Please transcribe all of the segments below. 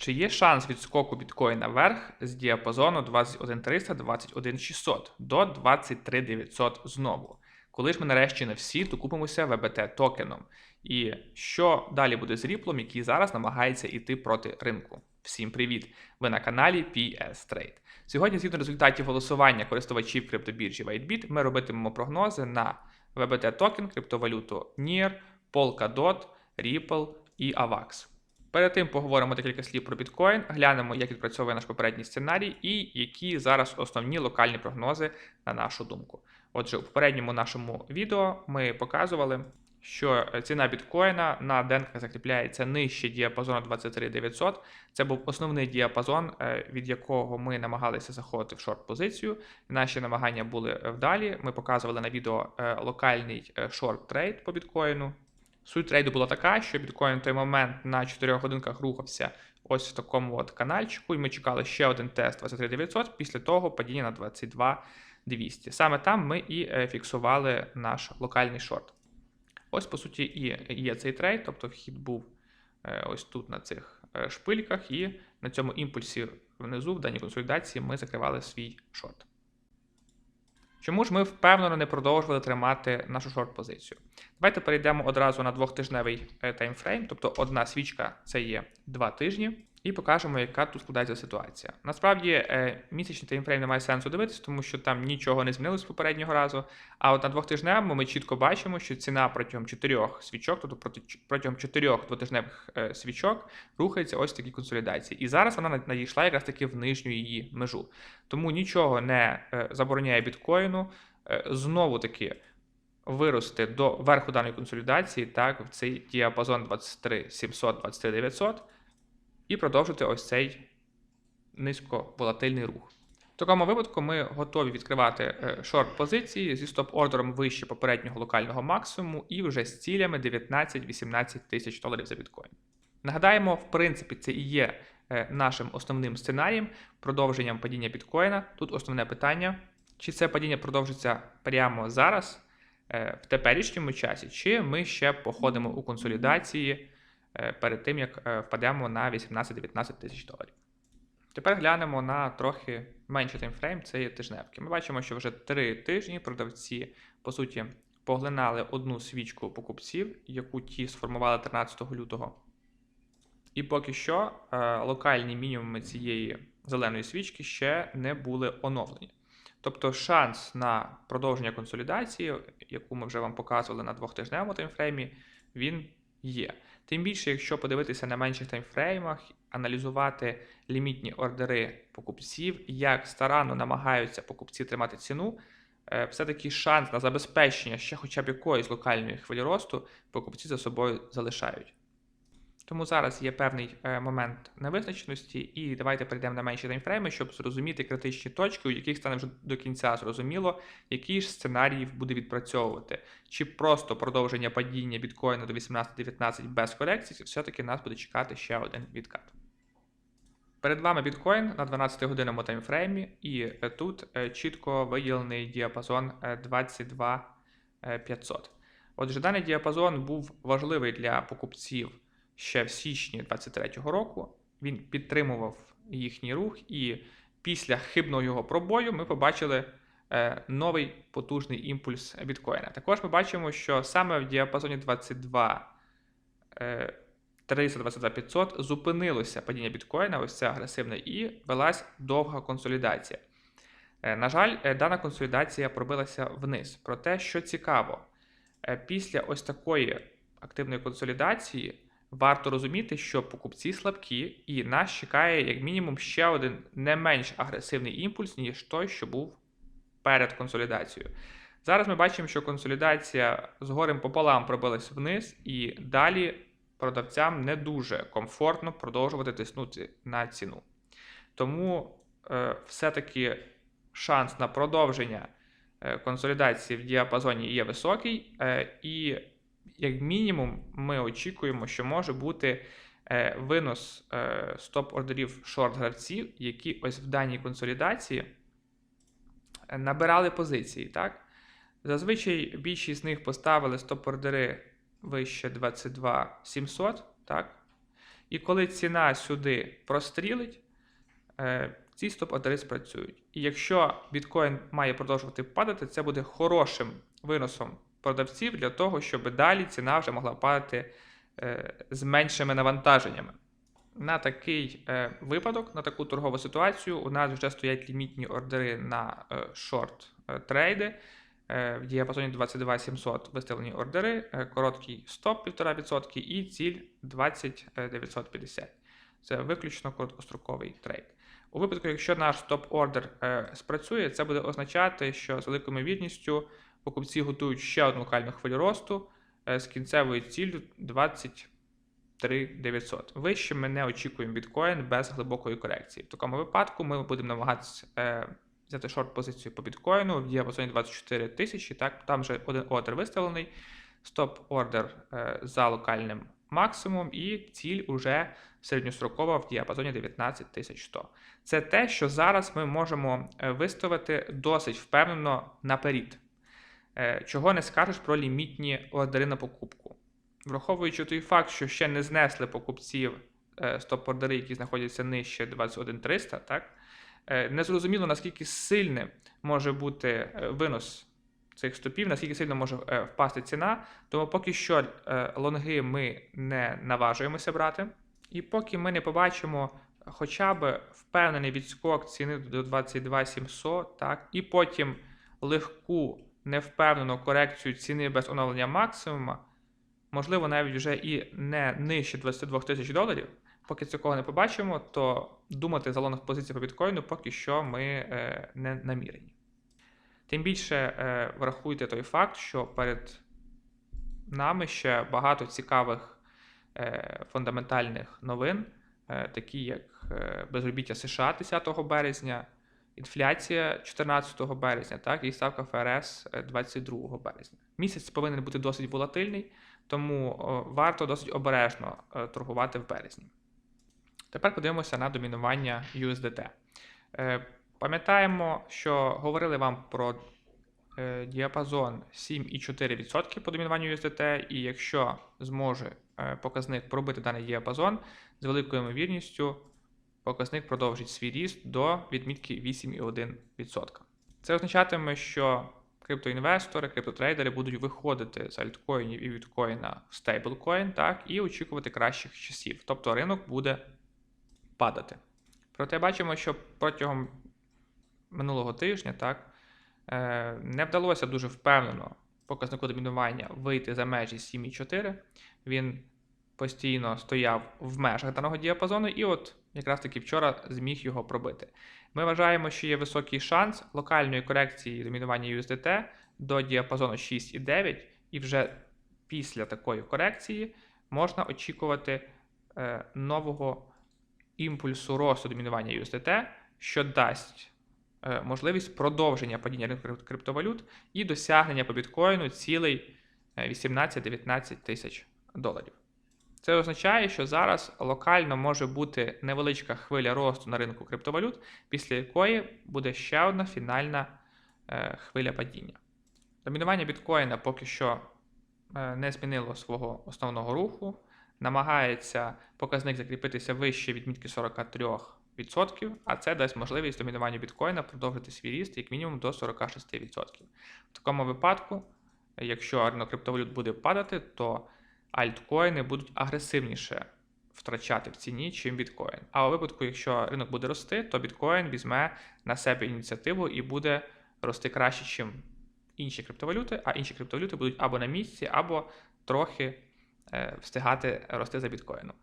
Чи є шанс відскоку біткоїна вверх з діапазону 21300 21600 до 23900 знову? Коли ж ми нарешті не всі докупимося ВБТ токеном? І що далі буде з ріплом, який зараз намагається йти проти ринку? Всім привіт! Ви на каналі PS Trade. Сьогодні, згідно результатів голосування користувачів криптобіржі WhiteBit, ми робитимемо прогнози на ВБТ токен, криптовалюту NIR, Polkadot, Ripple і AVAX. Перед тим поговоримо декілька слів про біткоін, глянемо, як відпрацьовує наш попередній сценарій, і які зараз основні локальні прогнози на нашу думку. Отже, у попередньому нашому відео ми показували, що ціна біткоїна на денках закріпляється нижче діапазону 23900. Це був основний діапазон, е, від якого ми намагалися заходити в шорт-позицію. Наші намагання були вдалі. Ми показували на відео е, локальний е, шорт-трейд по біткоїну. Суть трейду була така, що біткоін в той момент на 4 годинках рухався ось в такому от канальчику, і ми чекали ще один тест 23900, після того падіння на 22200. Саме там ми і е, фіксували наш локальний шорт. Ось, по суті, і є цей трейд, тобто вхід був е, ось тут на цих е, шпильках, і на цьому імпульсі внизу, в даній консолідації, ми закривали свій шорт. Чому ж ми впевнено не продовжували тримати нашу шорт-позицію? Давайте перейдемо одразу на двохтижневий е, таймфрейм, тобто одна свічка це є два тижні, і покажемо, яка тут складається ситуація. Насправді, е, місячний таймфрейм немає сенсу дивитися, тому що там нічого не змінилось попереднього разу. А от на двохтижневому ми чітко бачимо, що ціна протягом чотирьох свічок, тобто протягом чотирьох двотижневих е, свічок, рухається ось в такій консолідації. І зараз вона надійшла якраз таки в нижню її межу. Тому нічого не забороняє біткоїну. Знову таки вирости до верху даної консолідації, так, в цей діапазон 23 700 23 900 і продовжити ось цей низьковолатильний рух. В такому випадку ми готові відкривати е, шорт-позиції зі стоп-ордером вище попереднього локального максимуму і вже з цілями 19-18 тисяч доларів за біткоін. Нагадаємо, в принципі, це і є е, нашим основним сценарієм, продовженням падіння біткоїна. Тут основне питання, чи це падіння продовжиться прямо зараз, Е, в теперішньому часі, чи ми ще походимо у консолідації перед тим, як е, впадемо на 18-19 тисяч доларів. Тепер глянемо на трохи менший таймфрейм, це є тижневки. Ми бачимо, що вже 3 тижні продавці, по суті, поглинали одну свічку покупців, яку ті сформували 13 лютого. І поки що локальні мінімуми цієї зеленої свічки ще не були оновлені. Тобто шанс на продовження консолідації, яку ми вже вам показували на двохтижневому таймфреймі, він є. Тим більше, якщо подивитися на менших таймфреймах, аналізувати лімітні ордери покупців, як старанно намагаються покупці тримати ціну, е, все-таки шанс на забезпечення ще хоча б якоїсь локальної хвилі росту покупці за собою залишають. Тому зараз є певний е, момент невизначеності, і давайте перейдемо на менші таймфрейми, щоб зрозуміти критичні точки, у яких стане вже до кінця зрозуміло, який ж сценарій буде відпрацьовувати. Чи просто продовження падіння біткоїна до 18-19 без корекції, чи все-таки нас буде чекати ще один відкат. Перед вами біткоін на 12-годинному таймфреймі, і е, тут е, чітко виділений діапазон 22 500. Отже, даний діапазон був важливий для покупців ще в січні 2023 року. Він підтримував їхній рух, і після хибного його пробою ми побачили е, новий потужний імпульс біткоїна. Також ми бачимо, що саме в діапазоні 22 е, 322 500 зупинилося падіння біткоїна, ось це агресивне, і велась довга консолідація. Е, на жаль, е, дана консолідація пробилася вниз. Проте, що цікаво, після ось такої активної консолідації Варто розуміти, що покупці слабкі, і нас чекає, як мінімум, ще один не менш агресивний імпульс, ніж той, що був перед консолідацією. Зараз ми бачимо, що консолідація з горем пополам пробилась вниз, і далі продавцям не дуже комфортно продовжувати тиснути на ціну. Тому е, все-таки шанс на продовження е, консолідації в діапазоні є високий. Е, і як мінімум, ми очікуємо, що може бути е, винос е, стоп-ордерів шорт-гравців, які ось в даній консолідації е, набирали позиції. так? Зазвичай більшість з них поставили стоп-ордери вище 22 700, так? І коли ціна сюди прострілить, ці стоп-ордери спрацюють. І якщо біткоін має продовжувати падати, це буде хорошим виносом продавців для того, щоб далі ціна вже могла падати е, з меншими навантаженнями. На такий е, випадок, на таку торгову ситуацію, у нас вже стоять лімітні ордери на е, шорт трейди. В діапазоні 22 700 виставлені ордери, короткий стоп 1,5% і ціль 20 950. Це виключно короткостроковий трейд. У випадку, якщо наш стоп-ордер спрацює, це буде означати, що з великою ймовірністю покупці готують ще одну локальну хвилю росту е, з кінцевою ціллю 23 900. Вище ми не очікуємо біткоін без глибокої корекції. В такому випадку ми будемо намагатися е, взяти шорт-позицію по біткоїну в діапазоні 24 тисячі. Там вже один ордер виставлений, стоп-ордер е, за локальним максимум, і ціль уже середньострокова в діапазоні 19100. Це те, що зараз ми можемо виставити досить впевнено наперед. Е, Чого не скажеш про лімітні ордери на покупку. Враховуючи той факт, що ще не знесли покупців е, стоп-ордери, які знаходяться нижче 21300, так? Е, Незрозуміло, наскільки сильним може бути винос цих стопів, наскільки сильно може впасти ціна. Тому поки що лонги ми не наважуємося брати. І поки ми не побачимо хоча б впевнений відскок ціни до 22 700, так, і потім легку невпевнену корекцію ціни без оновлення максимума, можливо, навіть вже і не нижче 22 тисяч доларів. Поки цього не побачимо, то думати за лонг позиції по біткоїну поки що ми е, не намірені. Тим більше е, врахуйте той факт, що перед нами ще багато цікавих е, фундаментальних новин, е, такі як е, безробіття США 10 березня, інфляція 14 березня, так, і ставка ФРС е, 22 березня. Місяць повинен бути досить волатильний, тому варто досить обережно е, торгувати в березні. Тепер подивимося на домінування USDT. Е, Пам'ятаємо, що говорили вам про е, діапазон 7,4% по домінуванню USDT, і якщо зможе е, показник пробити даний діапазон, з великою ймовірністю показник продовжить свій ріст до відмітки 8,1%. Це означатиме, що криптоінвестори, криптотрейдери будуть виходити з альткоїнів і біткоїна в стейблкоін, так, і очікувати кращих часів. Тобто ринок буде падати. Проте бачимо, що протягом минулого тижня так, е, не вдалося дуже впевнено показнику домінування вийти за межі 7,4. Він постійно стояв в межах даного діапазону, і от якраз таки вчора зміг його пробити. Ми вважаємо, що є високий шанс локальної корекції домінування USDT до діапазону 6,9, і вже після такої корекції можна очікувати е, нового імпульсу росту домінування USDT, що дасть е, можливість продовження падіння ринку криптовалют і досягнення по біткоїну цілей е, 18-19 тисяч доларів. Це означає, що зараз локально може бути невеличка хвиля росту на ринку криптовалют, після якої буде ще одна фінальна е, хвиля падіння. Домінування біткоїна поки що е, не змінило свого основного руху, намагається показник закріпитися вище відмітки 43%, а це дасть можливість домінуванню біткоїна продовжити свій ріст як мінімум до 46%. В такому випадку, якщо ринок криптовалют буде падати, то альткоїни будуть агресивніше втрачати в ціні, чим біткоін. А у випадку, якщо ринок буде рости, то біткоін візьме на себе ініціативу і буде рости краще, ніж інші криптовалюти, а інші криптовалюти будуть або на місці, або трохи е, встигати рости за біткоїном.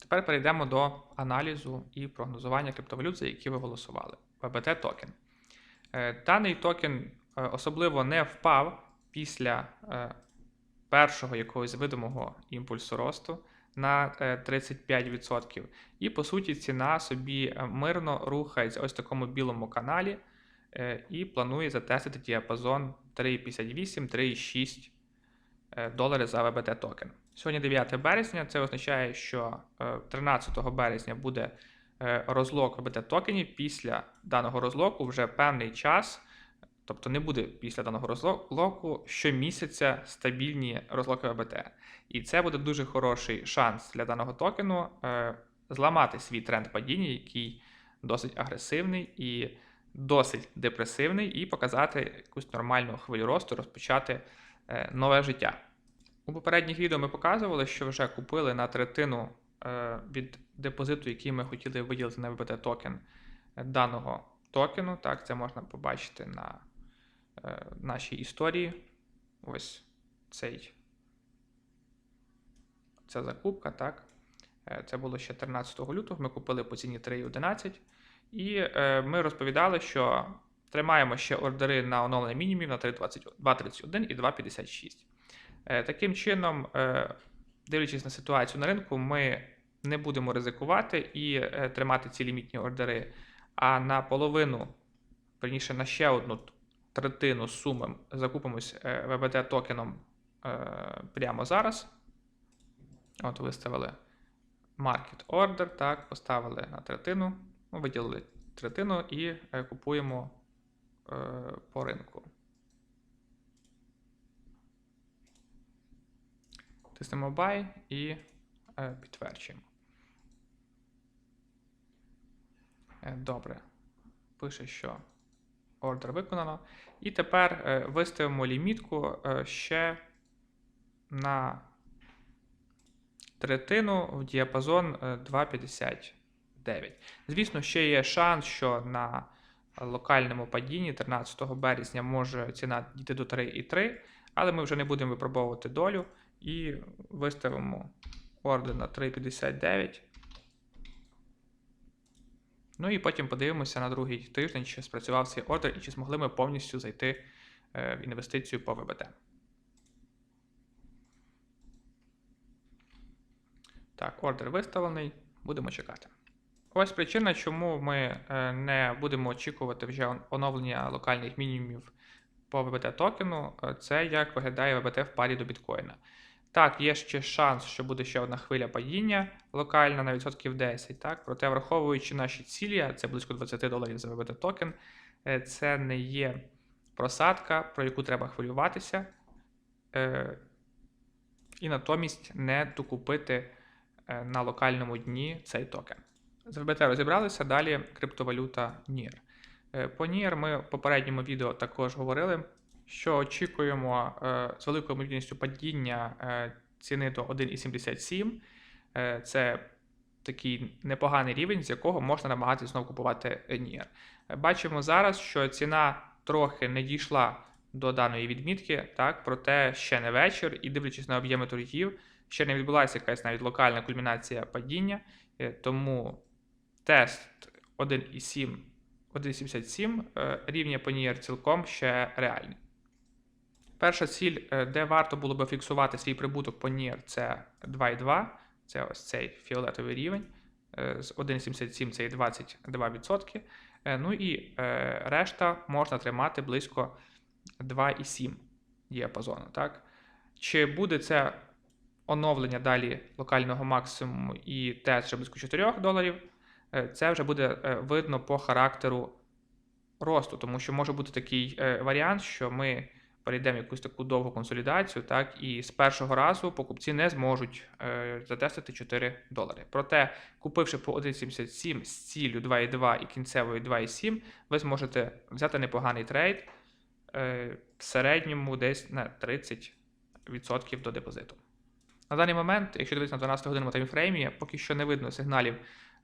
Тепер перейдемо до аналізу і прогнозування криптовалют, за які ви голосували. ВБТ токен. Е, Даний токен е, особливо не впав після першого якогось видимого імпульсу росту на е, 35%. І по суті ціна собі е, мирно рухається ось в такому білому каналі е, і планує затестити діапазон 3,58-3,6 е, долари за ВБТ токен. Сьогодні 9 березня, це означає, що е, 13 березня буде е, розлок ВБТ токенів. Після даного розлоку вже певний час Тобто не буде після даного розлоку щомісяця стабільні розлоки ВБТ. І це буде дуже хороший шанс для даного токену е, зламати свій тренд падіння, який досить агресивний і досить депресивний, і показати якусь нормальну хвилю росту, розпочати е, нове життя. У попередніх відео ми показували, що вже купили на третину е, від депозиту, який ми хотіли виділити на ВБТ токен е, даного токену. Так, це можна побачити на нашій історії. Ось цей. Ця закупка, так. Е, Це було ще 13 лютого. Ми купили по ціні 3,11. І е, ми розповідали, що тримаємо ще ордери на оновлення мінімумів на 2,31 і 2,56. Е, Таким чином, е, дивлячись на ситуацію на ринку, ми не будемо ризикувати і е, тримати ці лімітні ордери. А на половину, верніше на ще одну третину суми закупимось е, ВБТ токеном е, прямо зараз. От виставили market order, так, поставили на третину, ну, виділили третину і е, купуємо по ринку. Тиснемо buy і підтверджуємо. Добре. Пише, що ордер виконано. І тепер е, виставимо лімітку е, ще на третину в діапазон е, 2,59. Звісно, ще є шанс, що на локальному падінні 13 березня може ціна дійти до 3,3, але ми вже не будемо випробовувати долю і виставимо ордер на 3,59. Ну і потім подивимося на другий тиждень, чи спрацював цей ордер і чи змогли ми повністю зайти е, в інвестицію по ВБТ. Так, ордер виставлений, будемо чекати. Ось причина, чому ми е, не будемо очікувати вже оновлення локальних мінімумів по ВБТ токену. Е, Це як виглядає ВБТ в парі до біткоїна. Так, є ще шанс, що буде ще одна хвиля падіння локальна на відсотків 10. Так? Проте, враховуючи наші цілі, це близько 20 доларів за ВБТ токен, е, це не є просадка, про яку треба хвилюватися. Е, І натомість не докупити е, на локальному дні цей токен. З ВБТ розібралися, далі криптовалюта NIR. По NIR ми в попередньому відео також говорили, що очікуємо е, з великою ймовірністю падіння е, ціни до 1,77. Е, Це такий непоганий рівень, з якого можна намагатися знову купувати NIR. Е, Бачимо зараз, що ціна трохи не дійшла до даної відмітки, так, проте ще не вечір, і дивлячись на об'єми торгів, ще не відбулася якась навіть локальна кульмінація падіння, тому тест 1,7, 1,77 е, рівня по NIR цілком ще реальний. Перша ціль, е, де варто було би фіксувати свій прибуток по NIR, це 2,2, це ось цей фіолетовий рівень. Е, З 1,77 це і 22%. Е, Ну і решта можна тримати близько 2,7 діапазону. Так? Чи буде це оновлення далі локального максимуму і тест вже близько 4 доларів? Це вже буде видно по характеру росту, тому що може бути такий варіант, що ми перейдемо в якусь таку довгу консолідацію, так, і з першого разу покупці не зможуть е, затестити 4 долари. Проте, купивши по 1,77 з ціллю 2,2 і кінцевою 2,7, ви зможете взяти непоганий трейд е, в середньому десь на 30% до депозиту. На даний момент, якщо дивитися на 12 годинному таймфреймі, поки що не видно сигналів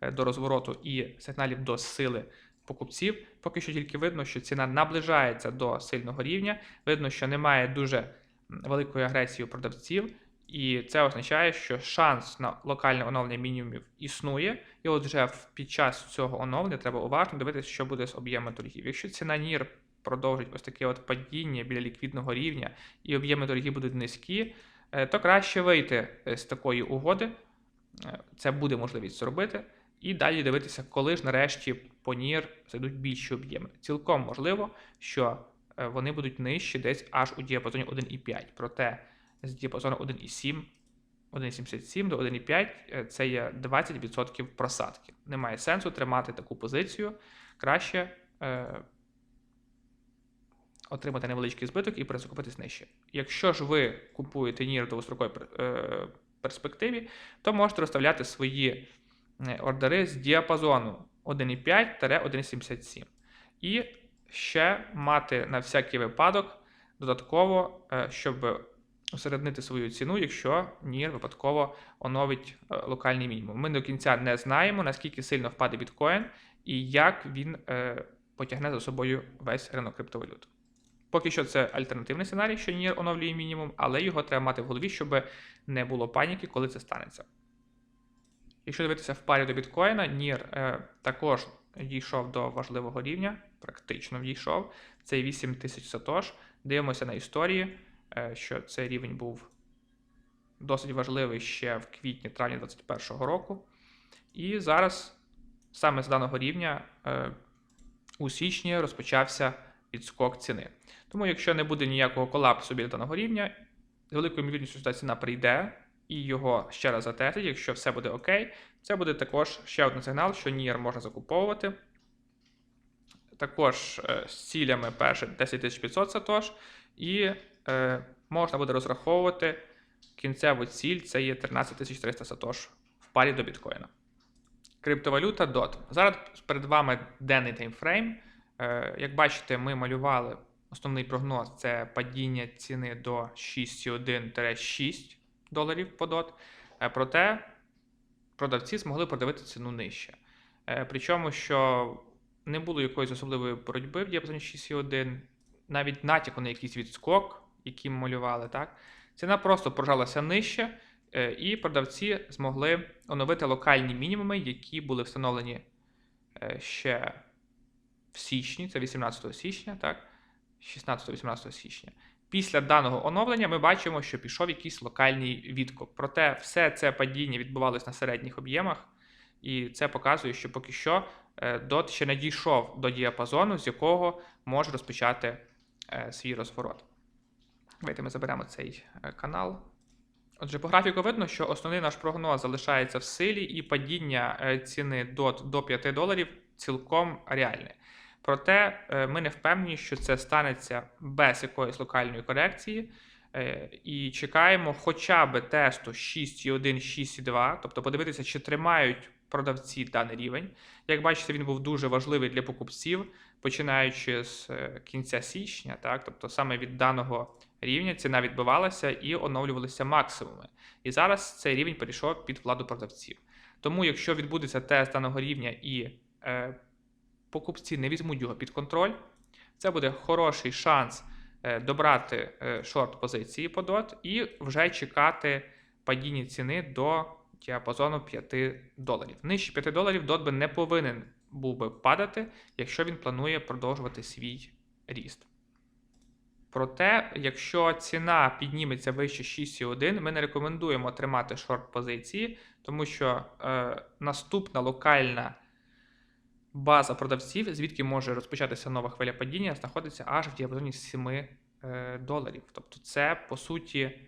е, до розвороту і сигналів до сили покупців. Поки що тільки видно, що ціна наближається до сильного рівня. Видно, що немає дуже великої агресії у продавців, і це означає, що шанс на локальне оновлення мінімумів існує. І от вже під час цього оновлення треба уважно дивитися, що буде з об'ємом торгів. Якщо ціна NIR продовжить ось таке от падіння біля ліквідного рівня і об'єми торгів будуть низькі, е, то краще вийти е, з такої угоди. Е, Це буде можливість зробити. І далі дивитися, коли ж нарешті по NIR зайдуть більші об'єми. Цілком можливо, що е, вони будуть нижчі десь аж у діапазоні 1,5. Проте з діапазону 1,7, 1,77 до 1,5 е, це є 20% просадки. Немає сенсу тримати таку позицію. Краще е, отримати невеличкий збиток і перезакупитись нижче. Якщо ж ви купуєте NIR в довгостроковій е, перспективі, то можете розставляти свої ордери з діапазону 1,5-1,77. І ще мати на всякий випадок додатково, е, щоб усереднити свою ціну, якщо NIR випадково оновить е, локальний мінімум. Ми до кінця не знаємо, наскільки сильно впаде біткоін і як він е, потягне за собою весь ринок криптовалют. Поки що це альтернативний сценарій, що NIR оновлює мінімум, але його треба мати в голові, щоб не було паніки, коли це станеться. Якщо дивитися в парі до біткоїна, NIR е, також дійшов до важливого рівня, практично дійшов. Це 8 тисяч сатош. Дивимося на історії, е, що цей рівень був досить важливий ще в квітні-травні 2021 року. І зараз саме з даного рівня е, у січні розпочався відскок ціни. Тому, якщо не буде ніякого колапсу біля даного рівня, з великою ймовірністю сюди ціна прийде і його ще раз затестить, якщо все буде окей, це буде також ще один сигнал, що NIR можна закуповувати. Також е, з цілями перше 10500 сатош, і е, можна буде розраховувати кінцеву ціль це є 13300 сатош в парі до біткоїна. Криптовалюта DOT. Зараз перед вами денний таймфрейм. Е, Як бачите, ми малювали основний прогноз це падіння ціни до 6,1-6 доларів по DOT. Е, Проте продавці змогли продавити ціну нижче. Е, Причому, що не було якоїсь особливої боротьби в діапазоні 6,1, навіть натяку на якийсь відскок, який малювали, так? Ціна просто прожалася нижче, е, і продавці змогли оновити локальні мінімуми, які були встановлені ще в січні, це 18 січня, так? 16-18 січня. Після даного оновлення ми бачимо, що пішов якийсь локальний відкуп. Проте все це падіння відбувалось на середніх об'ємах, і це показує, що поки що е, DOT ще не дійшов до діапазону, з якого може розпочати е, свій розворот. Давайте ми заберемо цей е, канал. Отже, по графіку видно, що основний наш прогноз залишається в силі, і падіння ціни DOT до 5 доларів цілком реальне. Проте е, ми не впевнені, що це станеться без якоїсь локальної корекції. Е, І чекаємо хоча б тесту 6,1, 6,2, тобто подивитися, чи тримають продавці даний рівень. Як бачите, він був дуже важливий для покупців, починаючи з е, кінця січня, так, тобто саме від даного рівня ціна відбивалася і оновлювалися максимуми. І зараз цей рівень перейшов під владу продавців. Тому, якщо відбудеться тест даного рівня і покупці не візьмуть його під контроль, це буде хороший шанс е, добрати е, шорт позиції по DOT і вже чекати падіння ціни до діапазону 5 доларів. Нижче 5 доларів DOT би не повинен був би падати, якщо він планує продовжувати свій ріст. Проте, якщо ціна підніметься вище 6,1, ми не рекомендуємо тримати шорт позиції, тому що е, наступна локальна база продавців, звідки може розпочатися нова хвиля падіння, знаходиться аж в діапазоні 7 е, доларів. Тобто це, по суті,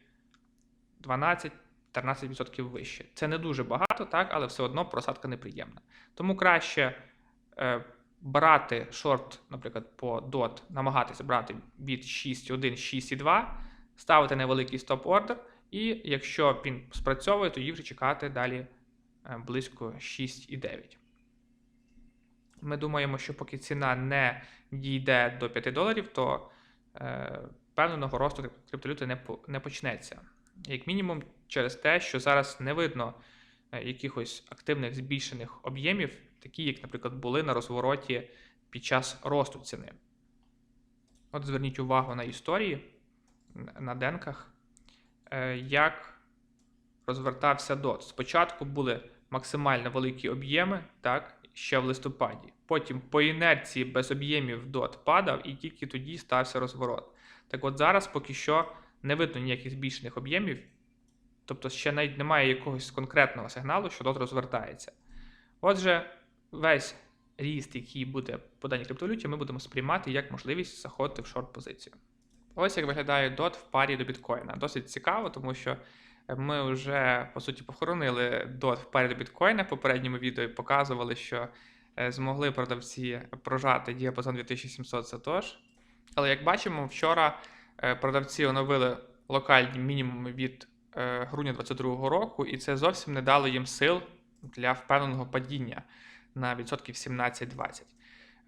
12-13% вище. Це не дуже багато, так, але все одно просадка неприємна. Тому краще е, брати шорт, наприклад, по DOT, намагатися брати від 6,1, 6,2, ставити невеликий стоп-ордер, і якщо він спрацьовує, тоді вже чекати далі е, близько 6,9. Ми думаємо, що поки ціна не дійде до 5 доларів, то е, певного росту криптовалюти не, не почнеться. Як мінімум, через те, що зараз не видно е, якихось активних збільшених об'ємів, такі, як, наприклад, були на розвороті під час росту ціни. От зверніть увагу на історії, на денках, е, як розвертався DOT. Спочатку були максимально великі об'єми, так, ще в листопаді. Потім по інерції без об'ємів DOT падав, і тільки тоді стався розворот. Так от зараз поки що не видно ніяких збільшених об'ємів, тобто ще навіть немає якогось конкретного сигналу, що DOT розвертається. Отже, весь ріст, який буде по даній криптовалюті, ми будемо сприймати як можливість заходити в шорт-позицію. Ось як виглядає DOT в парі до біткоїна. Досить цікаво, тому що ми вже по суті похоронили DOT в парі до біткоїна. В попередньому відео і показували, що е, змогли продавці прожати діапазон 2700 сатош. Але як бачимо, вчора е, продавці оновили локальні мінімуми від е, грудня 2022 року, і це зовсім не дало їм сил для впевненого падіння на відсотків 17-20.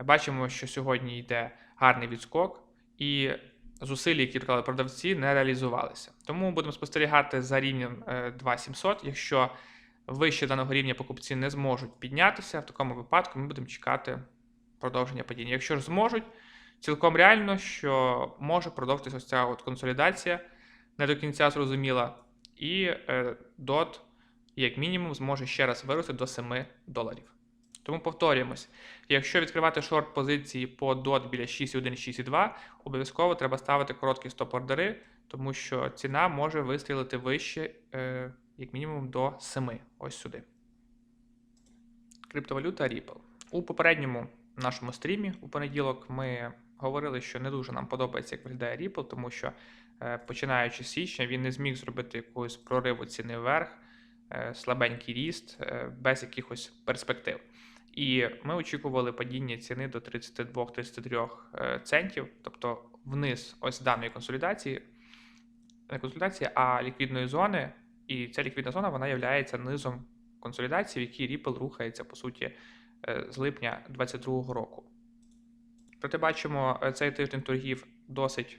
Бачимо, що сьогодні йде гарний відскок, і зусилля, які вклали продавці, не реалізувалися. Тому будемо спостерігати за рівнем е, 2700. Якщо вище даного рівня покупці не зможуть піднятися, в такому випадку ми будемо чекати продовження падіння. Якщо ж зможуть, цілком реально, що може продовжитися ось ця от консолідація, не до кінця зрозуміла, і е, DOT, як мінімум, зможе ще раз вирости до 7 доларів. Тому повторюємось, якщо відкривати шорт позиції по DOT біля 6.1, 6.2, обов'язково треба ставити короткі стоп-ордери, тому що ціна може вистрілити вище, е, як мінімум, до 7, ось сюди. Криптовалюта Ripple. У попередньому нашому стрімі у понеділок ми говорили, що не дуже нам подобається, як виглядає Ripple, тому що е, починаючи з січня він не зміг зробити якогось прориву ціни вверх, е, слабенький ріст, е, без якихось перспектив. І ми очікували падіння ціни до 32-33 е, центів, тобто вниз ось даної консолідації, не консолідації, а ліквідної зони. І ця ліквідна зона вона є низом консолідації, в якій Ripple рухається, по суті, е, з липня 2022 року. Проте бачимо, е, цей тиждень торгів досить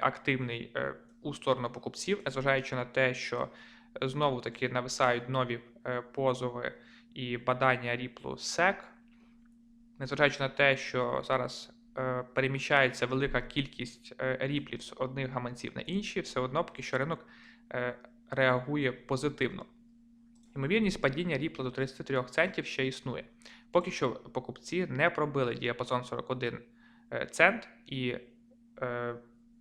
активний у сторону покупців, зважаючи на те, що знову таки нависають нові позови і бадання Ripple SEC, незважаючи на те, що зараз е, переміщається велика кількість е, ріплів з одних гаманців на інші, все одно поки що ринок е, реагує позитивно. Ймовірність падіння Ripple до 33 центів ще існує. Поки що покупці не пробили діапазон 41 е, цент, і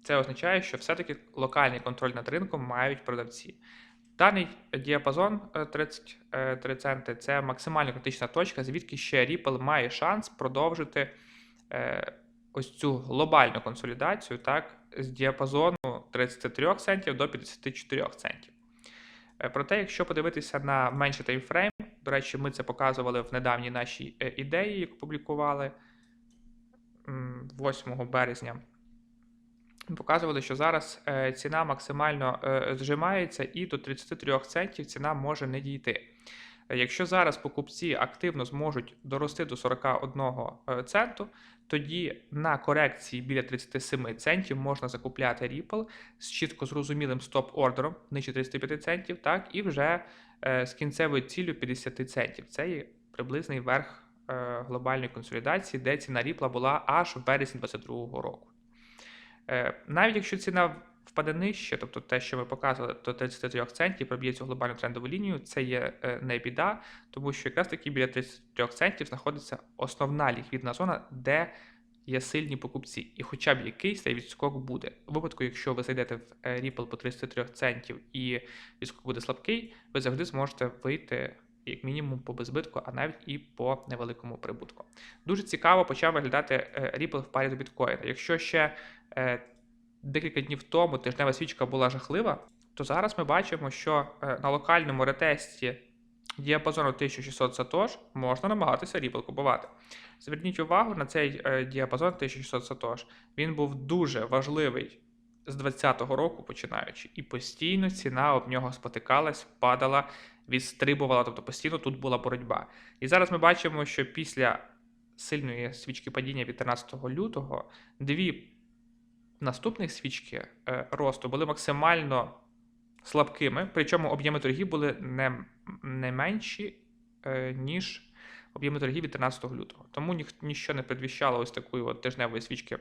це означає, що все-таки локальний контроль над ринком мають продавці. Даний діапазон е, 33 центи це максимально критична точка, звідки ще Ripple має шанс продовжити е, ось цю глобальну консолідацію так, з діапазону 33 центів до 54 центів. Е, Проте, якщо подивитися на менший таймфрейм, до речі, ми це показували в недавній нашій е, ідеї, яку публікували 8 березня. Показували, що зараз е, ціна максимально е, зжимається і до 33 центів ціна може не дійти. Якщо зараз покупці активно зможуть дорости до 41 е, центу, тоді на корекції біля 37 центів можна закупляти Ripple з чітко зрозумілим стоп-ордером нижче 35 центів, так, і вже з кінцевою ціллю 50 центів. Це є приблизний верх глобальної консолідації, де ціна Ripple була аж в березні 2022 року. Е, навіть якщо ціна впаде нижче, тобто те, що ми показували, до 33 центів проб'є цю глобальну трендову лінію, це є е, не біда, тому що якраз таки біля 33 центів знаходиться основна ліквідна зона, де є сильні покупці, і хоча б якийсь цей відскок буде. У випадку, якщо ви зайдете в е, Ripple по 33 центів і відскок буде слабкий, ви завжди зможете вийти. Як мінімум по безбитку, а навіть і по невеликому прибутку. Дуже цікаво почав виглядати е, Ripple в парі до біткоїна. Якщо ще е, декілька днів тому тижнева свічка була жахлива, то зараз ми бачимо, що е, на локальному ретесті діапазону 1600 сатош можна намагатися Ripple купувати. Зверніть увагу на цей діапазон 1600 сатош. Він був дуже важливий з 2020 року починаючи, і постійно ціна об нього спотикалась, падала, відстрибувала, тобто постійно тут була боротьба. І зараз ми бачимо, що після сильної свічки падіння від 13 лютого дві наступних свічки е, росту були максимально слабкими, причому об'єми торгів були не, не менші, е, ніж об'єми торгів від 13 лютого. Тому ніщо не предвіщало ось такої от тижневої свічки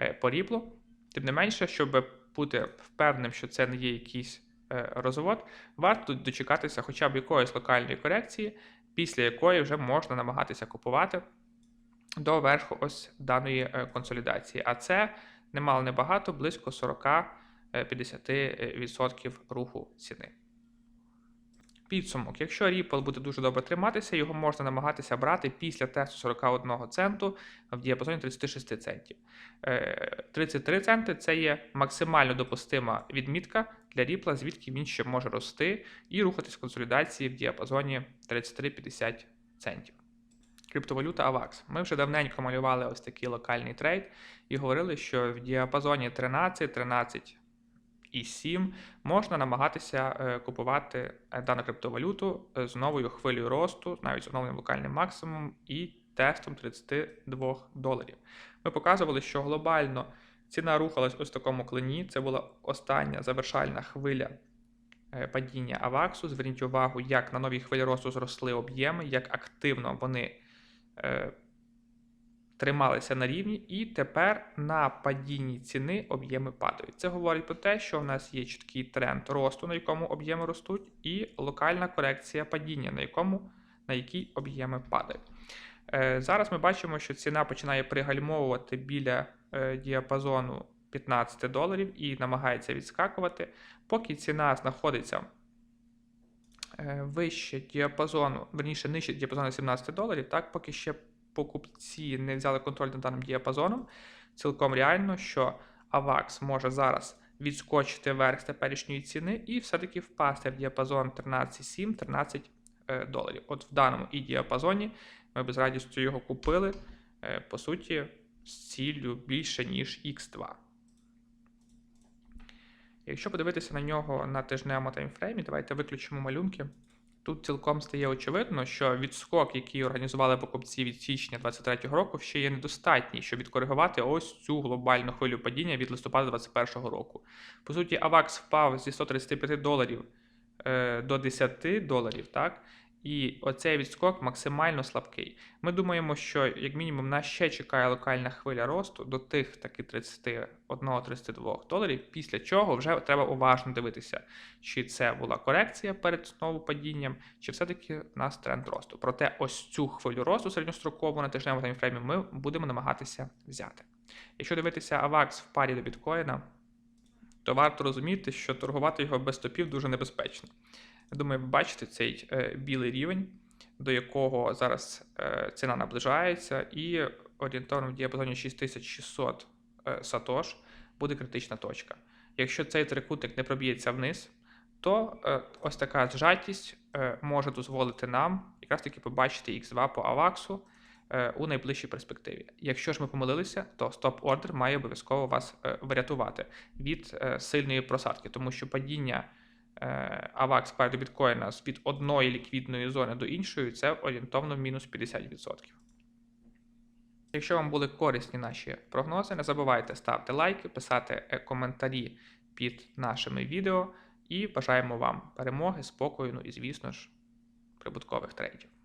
е, по ріплу. Тим не менше, щоб бути впевненим, що це не є якийсь розвод, варто дочекатися хоча б якоїсь локальної корекції, після якої вже можна намагатися купувати до верху ось даної е, консолідації. А це немало небагато, близько 40-50% руху ціни. Підсумок, якщо Ripple буде дуже добре триматися, його можна намагатися брати після тесту 41 центу в діапазоні 36 центів. Е, 33 центи це є максимально допустима відмітка для Ripple, звідки він ще може рости і рухатись в консолідації в діапазоні 33-50 центів. Криптовалюта AVAX. Ми вже давненько малювали ось такий локальний трейд і говорили, що в діапазоні 13, 13 і 7 можна намагатися е, купувати е, дану криптовалюту е, з новою хвилею росту, навіть з оновленим локальним максимумом і тестом 32 доларів. Ми показували, що глобально ціна рухалась ось в такому клині. Це була остання завершальна хвиля е, падіння Аваксу. Зверніть увагу, як на новій хвилі росту зросли об'єми, як активно вони е, трималися на рівні, і тепер на падінні ціни об'єми падають. Це говорить про те, що в нас є чіткий тренд росту, на якому об'єми ростуть, і локальна корекція падіння, на якому на якій об'єми падають. Е, Зараз ми бачимо, що ціна починає пригальмовувати біля діапазону 15 доларів і намагається відскакувати, поки ціна знаходиться е, вище діапазону, верніше нижче діапазону 17 доларів, так, поки ще покупці не взяли контроль над даним діапазоном, цілком реально, що AVAX може зараз відскочити вверх теперішньої ціни і все-таки впасти в діапазон 13,7-13 е, доларів. От в даному і діапазоні ми б з радістю його купили, е, по суті, з ціллю більше, ніж X2. Якщо подивитися на нього на тижневому таймфреймі, давайте виключимо малюнки. Тут цілком стає очевидно, що відскок, який організували покупці від січня 2023 року, ще є недостатній, щоб відкоригувати ось цю глобальну хвилю падіння від листопада 2021 року. По суті, AVAX впав зі 135 доларів е, до 10 доларів, так? І оцей відскок максимально слабкий. Ми думаємо, що як мінімум нас ще чекає локальна хвиля росту до тих таки 31-32 доларів, після чого вже треба уважно дивитися, чи це була корекція перед знову падінням, чи все-таки в нас тренд росту. Проте ось цю хвилю росту середньострокову на тижневому таймфреймі ми будемо намагатися взяти. Якщо дивитися AVAX в парі до біткоїна, то варто розуміти, що торгувати його без стопів дуже небезпечно. Я думаю, ви бачите цей е, білий рівень, до якого зараз е, ціна наближається, і орієнтовно в діапазоні 6600 е, сатош буде критична точка. Якщо цей трикутник не проб'ється вниз, то ось така зжатість може дозволити нам якраз таки побачити X2 по аваксу у найближчій перспективі. Якщо ж ми помилилися, то стоп-ордер має обов'язково вас врятувати від сильної просадки, тому що падіння е, авакс біткоїна біткоїна від одної ліквідної зони до іншої це орієнтовно мінус 50%. Якщо вам були корисні наші прогнози, не забувайте ставити лайки, писати е, коментарі під нашими відео і бажаємо вам перемоги, спокою, ну і, звісно ж, прибуткових трейдів.